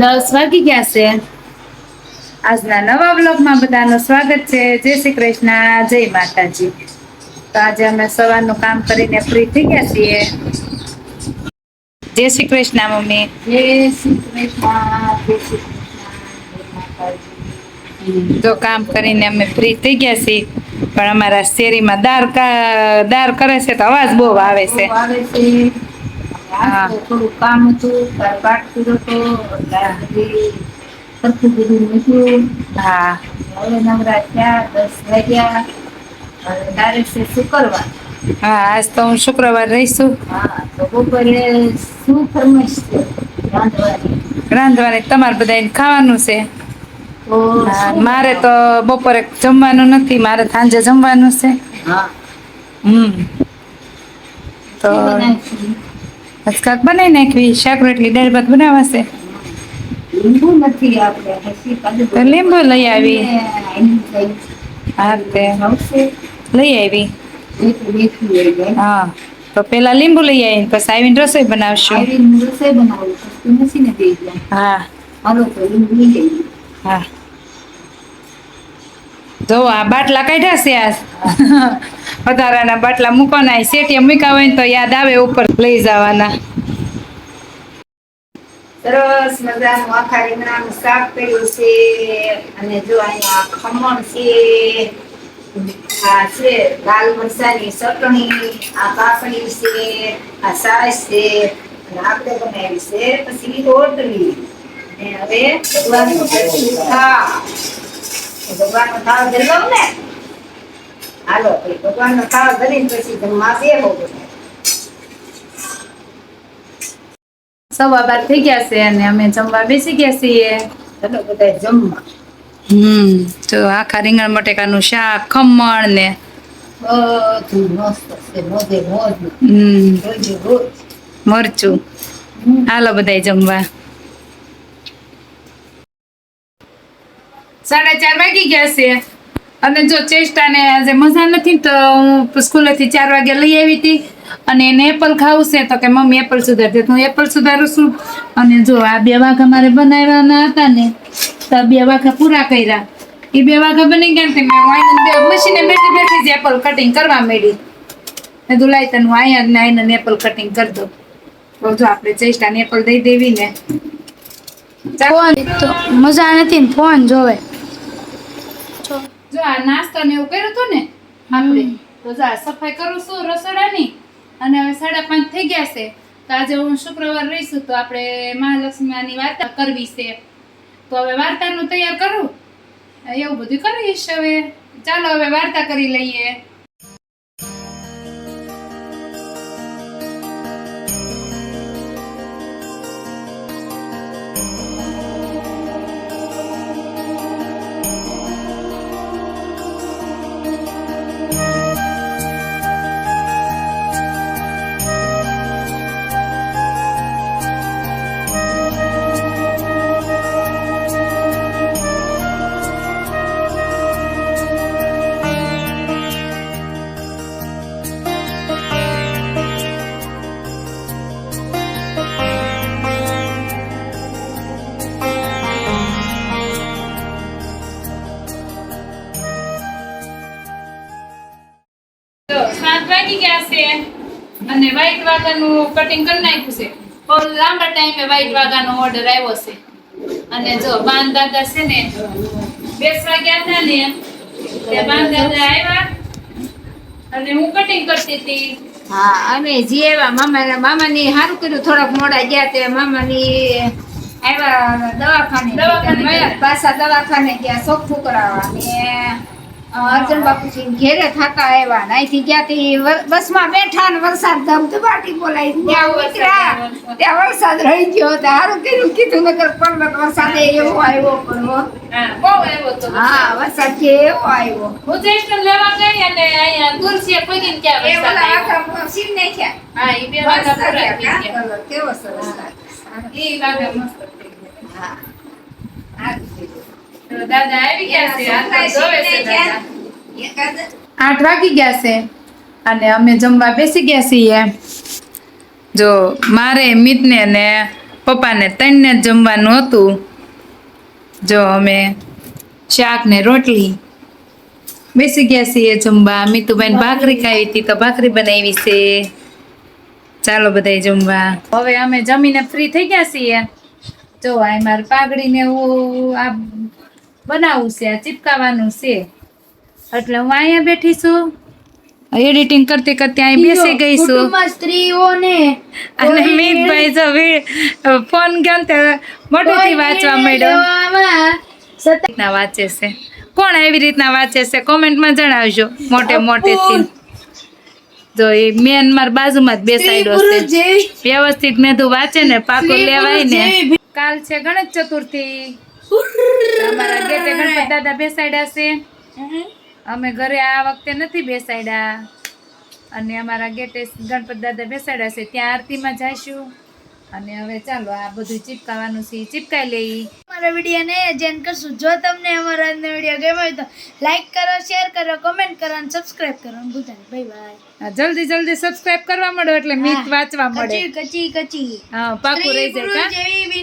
દસ વાગી ગયા છે. આજના નવા બ્લોગમાં બધાનું સ્વાગત છે. જય શ્રી કૃષ્ણ. જય માતાજી. તો આજે અમે સવારનું કામ કરીને ફ્રી થઈ ગયા છીએ. જય શ્રી કૃષ્ણ મમ્મી. જય શ્રી કૃષ્ણ. જો કામ કરીને અમે ફ્રી થઈ ગયા છીએ. પણ અમારા શેરીમાં દાર દાર કરે છે તો અવાજ બહુ આવે છે. થોડું કામ હતું તાર પાઠ કર્યો તો એટલે સરખું બધું મૂક્યું. હા. હવે નવરા થયા દસ વાગ્યા તારે છે શુક્રવાર. હા આજ તો હું શુક્રવાર રહીશું. હા તો બપોરે શું ફરમાઈશ છે રાંધવાની? રાંધવાની તમારે બધાને ખાવાનું છે. મારે તો બપોરે જમવાનું નથી મારે સાંજે જમવાનું છે. હમ. તો શું બનાવીશું? આજ કાંઈક બનાવી નાખવી, શાક રોટલી, દાળ ભાત બનાવાશે. લીંબુ લઈ આવી. હા લઈ આવી. હા, તો પેલા લીંબુ લઈ આવીને પછી આવીને રસોઈ બનાવશું. હા. હા. જો, આ બાટલા કાઢ્યા છે આ. વધારાના બાટલા મૂકવાના શેઠિયા મૂક્યા હોય તો યાદ આવે, ઉપર લઈ જવાના. સરસ મજાનું આખા રીંગણાનું શાક કર્યું છે. અને જો અહીંયા ખમણ છે, આ છે, લાલ મરચાની ચટણી, આ કાકડી છે, આ સાસ છે, અને આપણે બનાવી છે પછી રોટલી. હવે ભગવાનનું ધરી ને. હાલો પછી ભગવાનનો થાળ ધરીને પછી જમવા બેહો સવા બાર થઈ ગયા છે અને અમે જમવા બેસી ગયા છીએ. ચાલો બધા જમવા. હમ તો આખા રીંગણ બટેકાનું શાક ખમણ ને બધું મસ્ત છે મોજે મોજ. હમ. મરચું. હાલો બધા જમવા. સાડા ચાર વાગી ગયા છે. અને જો ચેષ્ટાને આજે મજા નથી તો હું સ્કૂલેથી ચાર વાગે લઈ આવી હતી અને એને એપલ ખાવું છે તો કે મમ્મી એપલ સુધારતી હું એપલ સુધારું છું અને જો આ બે વાઘા મારે બનાવવાના હતા ને, તો બે વાઘા પૂરા કર્યા. એ બે વાઘા બની ગયા ને મેં વાઈન મશીને બેઠી બેઠી જ એપલ કટિંગ કરવા માંડી. મેં દુલાઈ તને જ ને આઈને એપલ કટિંગ કરી દઉં. તો જો આપણે ચેષ્ટાને એપલ દઈ દેવી ને. મજા નથી ને ફોન જોવે. જો આ નાસ્તો ને એવું કર્યું હતું ને આપણે તો જો આ સફાઈ કરું છું રસોડાની અને હવે સાડા પાંચ થઈ ગયા છે તો આજે હું શુક્રવાર રહીશું તો આપણે મહાલક્ષ્મીની વાર્તા કરવી છે. તો હવે વાર્તાનું તૈયાર કરું? એવું બધું કરીશ હવે. ચાલો હવે વાર્તા કરી લઈએ. વાગી ગયા છે. અને વ્હાઈટ વાઘાનું કટિંગ કરી નાખ્યું છે. બહુ લાંબા ટાઈમે વ્હાઈટ વાઘાનો ઓર્ડર આવ્યો છે. અને જો બાન દાદા છે ને બેસવા ગયા હતા ને તે બાન દાદા આવ્યા. અને હું કટિંગ કરતી હતી. હા અમે જે એવા મામા મામાની સારું કર્યું થોડાક મોડા ગયા તે મામાની આવ્યા દવાખાને. દવાખાને. પાછા દવાખાને ગયા ચોખ્ખું કરાવવા. ને અર્જુન બાપુજી ઘેરે થતા આવ્યા અહીંથી ગયા બસમાં બેઠા ને વરસાદ ધમધમાટી બોલાય. ત્યાં ઉતર્યા. ત્યાં વરસાદ રહી ગયો તો સારું કર્યું કીધું નગર પણ વરસાદ એવો આવ્યો પણ હા. બહુ આવ્યો તો હા વરસાદ કે એવો આવ્યો. હું જઈશ લેવા ગઈ અને અહીંયા તુલસીએ પગીને ક્યાં વરસાદ આવ્યો. આખા સીન નાખ્યા. હા એ બે મસ્ત પૂરા થઈ ગયા કેવો સરસ લાગે. એ વાઘા મસ્ત હા. તો દાદા આવી ગયા છે. આ તો જોવે છે દાદા. એકાદ આઠ વાગી ગયા છે અને અમે જમવા બેસી ગયા છીએ. જો મારે મિતને ને પપ્પાને ત્રણને જ જમવાનું હતું. જો અમે શાક ને રોટલી બેસી ગયા છીએ જમવા. મીતુબેન ભાખરી ખાવી હતી તો ભાખરી બનાવી છે. ચાલો બધાય જમવા. હવે અમે જમીને ફ્રી થઈ ગયા છીએ. જો આ મારે પાઘડીને એવું આ બનાવવું છે આ ચીપકાવાનું છે. એટલે હું અહીંયા બેઠી છું. એડિટિંગ કરતી કરતી અહીં બેસી ગઈ છું. કુટુંબમાં સ્ત્રીઓને અને મીતભાઈ જો ફોન ગયો તે મોટેથી વાંચવા લેવામાં વાંચે છે. કોણ એવી રીતના વાંચે છે? કોમેન્ટમાં જણાવજો મોટે મોટેથી. જો એ મેન માર બાજુમાં જ બેસાડ્યો છે. વ્યવસ્થિત મેધું વાંચે ને પાકો લેવાય ને. કાલ છે ગણેશ ચતુર્થી. અમારા ગેટે ગણપત દાદા બેસાડ્યા છે. અમે ઘરે આ વખતે નથી બેસાડ્યા. અને અમારા ગેટે ગણપત દાદા બેસાડ્યા છે. ત્યાં આરતીમાં જઈશું. અને હવે ચાલો આ બધું ચીપકાવાનું છે. ચીપકાઈ લઈ. અમારા વિડીયોને જેન કરશું. જો તમને અમારા આજનો વીડિયો ગમ્યો હોય તો લાઈક કરો શેર કરો કમેન્ટ કરો અને સબસ્ક્રાઇબ કરો. અને બાય બાય જલ્દી જલ્દી સબસ્ક્રાઇબ કરવા મળો એટલે મીત વાંચવા મળે. કચી કચી કચી. હા પાકું રહી જાય